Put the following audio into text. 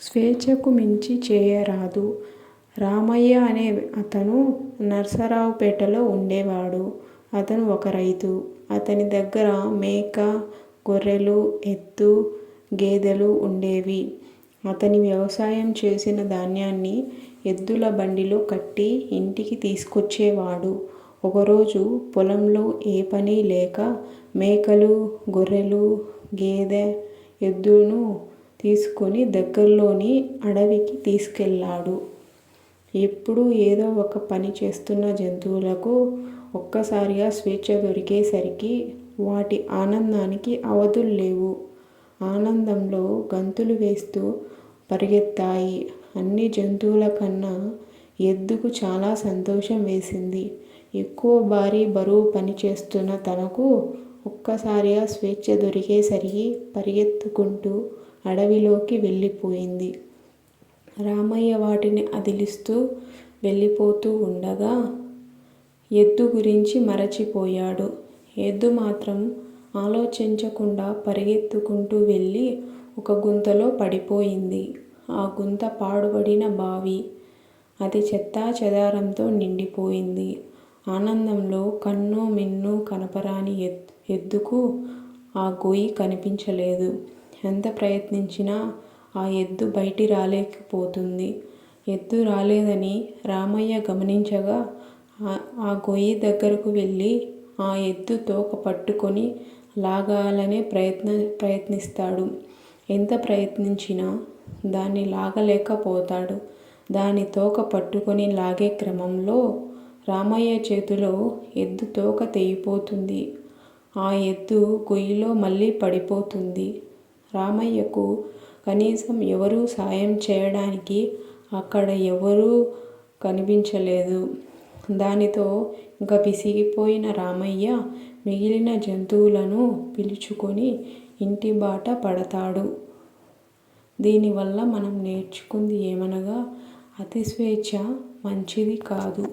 స్వేచ్ఛకు మించి చేయరాదు. రామయ్య అనే అతను నర్సరావుపేటలో ఉండేవాడు. అతను ఒక రైతు. అతని దగ్గర మేక, గొర్రెలు, ఎద్దు, గేదెలు ఉండేవి. అతని వ్యవసాయం చేసిన ధాన్యాన్ని ఎద్దుల బండిలో కట్టి ఇంటికి తీసుకొచ్చేవాడు. ఒకరోజు పొలంలో ఏ పని లేక మేకలు, గొర్రెలు, గేదె, ఎద్దును తీసుకొని దగ్గరలోని అడవికి తీసుకెళ్ళాడు. ఎప్పుడూ ఏదో ఒక పని చేస్తున్న జంతువులకు ఒక్కసారిగా స్వేచ్ఛ దొరికేసరికి వాటి ఆనందానికి అవధులు లేవు ఆనందంలో గంతులు వేస్తూ పరిగెత్తాయి అన్ని జంతువుల కన్నా ఎద్దుకు చాలా సంతోషం వేసింది. ఎక్కువ భారీ బరువు పని చేస్తున్న తనకు ఒక్కసారిగా స్వేచ్ఛ దొరికేసరికి పరిగెత్తుకుంటూ అడవిలోకి వెళ్ళిపోయింది. రామయ్య వాటిని అదిలిస్తూ వెళ్ళిపోతూ ఉండగా ఎద్దు గురించి మరచిపోయాడు. ఎద్దు మాత్రం ఆలోచించకుండా పరిగెత్తుకుంటూ వెళ్ళి ఒక గుంతలో పడిపోయింది. ఆ గుంత పాడుబడిన బావి. అది చెత్తా చెదారంతో నిండిపోయింది. ఆనందంలో కన్ను మిన్ను కనపరాని ఎద్దుకు ఆ గొయ్యి కనిపించలేదు. ఎంత ప్రయత్నించినా ఆ ఎద్దు బయటి రాలేకపోతుంది ఎద్దు రాలేదని రామయ్య గమనించగా ఆ గొయ్యి దగ్గరకు వెళ్ళి ఆ ఎద్దు తోక పట్టుకొని లాగాలనే ప్రయత్నిస్తాడు. ఎంత ప్రయత్నించినా దాన్ని లాగలేకపోతాడు. దాని తోక పట్టుకొని లాగే క్రమంలో రామయ్య చేతిలో ఎద్దు తోక తెగిపోతుంది. ఆ ఎద్దు గొయ్యిలో మళ్ళీ పడిపోతుంది. రామయ్యకు కనీసం ఎవరూ సాయం చేయడానికి అక్కడ ఎవరూ కనిపించలేదు. దానితో ఇంకా విసిగిపోయిన రామయ్య మిగిలిన జంతువులను పిలుచుకొని ఇంటి బాట పడతాడు. దీనివల్ల మనం నేర్చుకుంది ఏమనగా అతి స్వేచ్ఛ మంచిది కాదు.